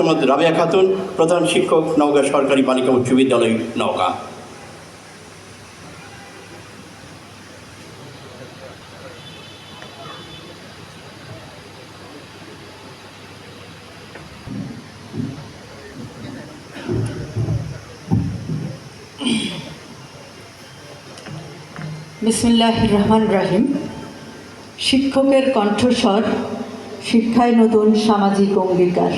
মোসাম্মদ রাবেয়া খাতুন, প্রধান শিক্ষক, নওগাঁ সরকারি বালিকা উচ্চ বিদ্যালয় নওগাঁ। বিসমিল্লাহ রহমান রাহিম শিক্ষকের কণ্ঠস্বর শিক্ষায় নতুন সামাজিক অঙ্গীকার।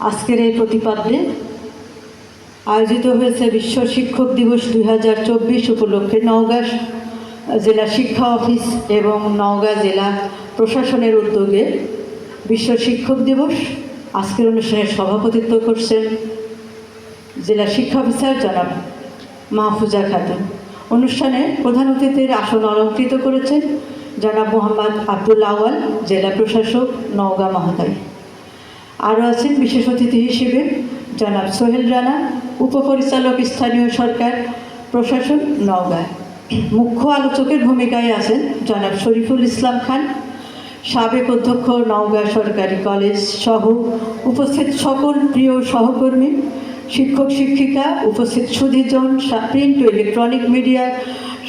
আজকের এই প্রতিপাদ্যে আয়োজিত হয়েছে বিশ্ব শিক্ষক দিবস দুই হাজার চব্বিশ উপলক্ষে নওগাঁ জেলা শিক্ষা অফিস এবং নওগাঁ জেলা প্রশাসনের উদ্যোগে বিশ্ব শিক্ষক দিবস আজকের অনুষ্ঠানে সভাপতিত্ব করছেন জেলা শিক্ষা অফিসার জনাব মাহফুজা খাতুন। অনুষ্ঠানে প্রধান অতিথির আসন অলঙ্কৃত করেছেন জনাব মোহাম্মদ আব্দুল আওয়াল জেলা প্রশাসক, নওগাঁ মহোদয়। আরও আছেন বিশেষ অতিথি হিসেবে জনাব সোহেল রানা, উপপরিচালক স্থানীয় সরকার প্রশাসন নওগাঁ। মুখ্য আলোচকের ভূমিকায় আছেন জনাব শরীফুল ইসলাম খান, সাবেক অধ্যক্ষ নওগাঁ সরকারি কলেজ সহ উপস্থিত সকল প্রিয় সহকর্মী, শিক্ষক, শিক্ষিকা, উপস্থিত সুধীজন প্রিন্ট ও ইলেকট্রনিক মিডিয়া,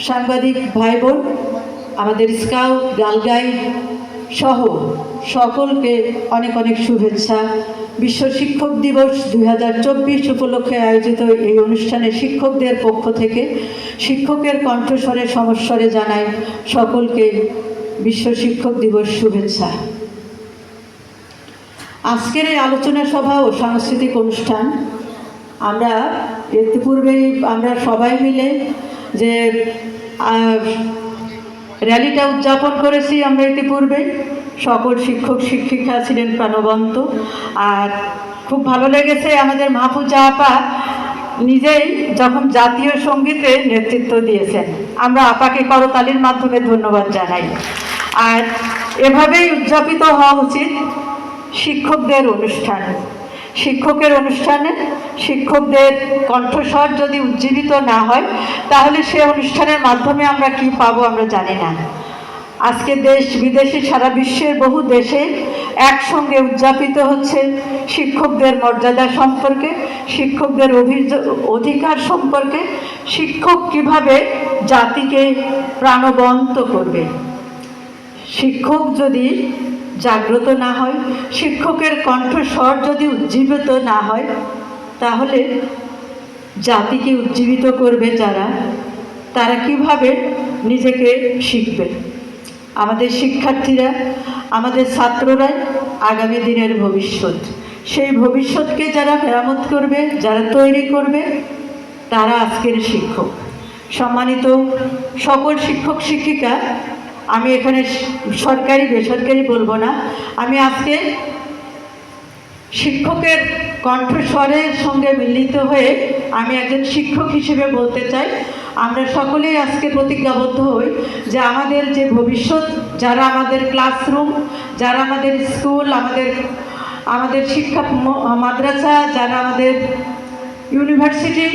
সাংবাদিক, ভাই বোন, আমাদের স্কাউট গার্ল গাইড সহ সকলকে অনেক অনেক শুভেচ্ছা। বিশ্ব শিক্ষক দিবস দু হাজার চব্বিশ উপলক্ষে আয়োজিত এই অনুষ্ঠানে শিক্ষকদের পক্ষ থেকে শিক্ষকের কণ্ঠস্বরে সমস্বরে জানাই সকলকে বিশ্ব শিক্ষক দিবস শুভেচ্ছা। আজকের এই আলোচনা সভা ও সাংস্কৃতিক অনুষ্ঠান, আমরা ইতিপূর্বেই আমরা সবাই মিলে যে র্যালিটা উদযাপন করেছি আমরা ইতিপূর্বে। সকল শিক্ষক, শিক্ষিকা ছিলেন প্রাণবন্ত। আর খুব ভালো লেগেছে আমাদের মাহফুজা আপা নিজেই যখন জাতীয় সঙ্গীতে নেতৃত্ব দিয়েছেন। আমরা আপাকে করতালির মাধ্যমে ধন্যবাদ জানাই। আর এভাবেই উদযাপিত হওয়া উচিত শিক্ষকদের অনুষ্ঠান। শিক্ষকের অনুষ্ঠানে শিক্ষকদের কণ্ঠস্বর যদি উজ্জীবিত না হয়, তাহলে সে অনুষ্ঠানের মাধ্যমে আমরা কি পাবো আমরা জানি না। আজকে দেশ বিদেশে, সারা বিশ্বের বহু দেশে একসঙ্গে উদযাপিত হচ্ছে শিক্ষকদের মর্যাদা সম্পর্কে, শিক্ষকদের অধিকার সম্পর্কে, শিক্ষক কীভাবে জাতিকে প্রাণবন্ত করবে? শিক্ষক যদি জাগ্রত না হয়, শিক্ষকের কণ্ঠস্বর যদি উজ্জীবিত না হয়, তাহলে জাতিকে উজ্জীবিত করবে যারা, তারা কীভাবে নিজেকে শিখবে? আমাদের শিক্ষার্থীরা, আমাদের ছাত্ররাই আগামী দিনের ভবিষ্যৎ। সেই ভবিষ্যৎকে যারা মেরামত করবে, যারা তৈরি করবে, তারা আজকের শিক্ষক। সম্মানিত সকল শিক্ষক শিক্ষিকা আমি এখানে সরকারি, বেসরকারি বলব না। আমি আজকে শিক্ষকের কণ্ঠস্বরের সঙ্গে মিলিত হয়ে আমি একজন শিক্ষক হিসেবে বলতে চাই। আমরা সকলেই আজকে প্রতিজ্ঞাবদ্ধ হই যে আমাদের যে ভবিষ্যৎ, যারা আমাদের ক্লাসরুম, যারা আমাদের স্কুল, আমাদের আমাদের শিক্ষা মাদ্রাসা, যারা আমাদের ইউনিভার্সিটি,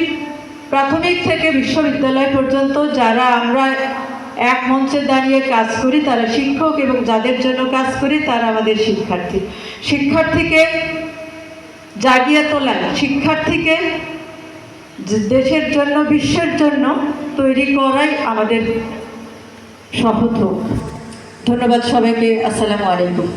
প্রাথমিক থেকে বিশ্ববিদ্যালয় পর্যন্ত যারা আমরা এক মঞ্চে দাঁড়িয়ে কাজ করি, তারা শিক্ষক এবং যাদের জন্য কাজ করি, তারা আমাদের শিক্ষার্থী। শিক্ষার্থীকে জাগিয়ে তোলা, শিক্ষার্থীকে দেশের জন্য, বিশ্বের জন্য তৈরি করাই আমাদের সহত ধন্যবাদ সবাইকে, আসসালামু আলাইকুম।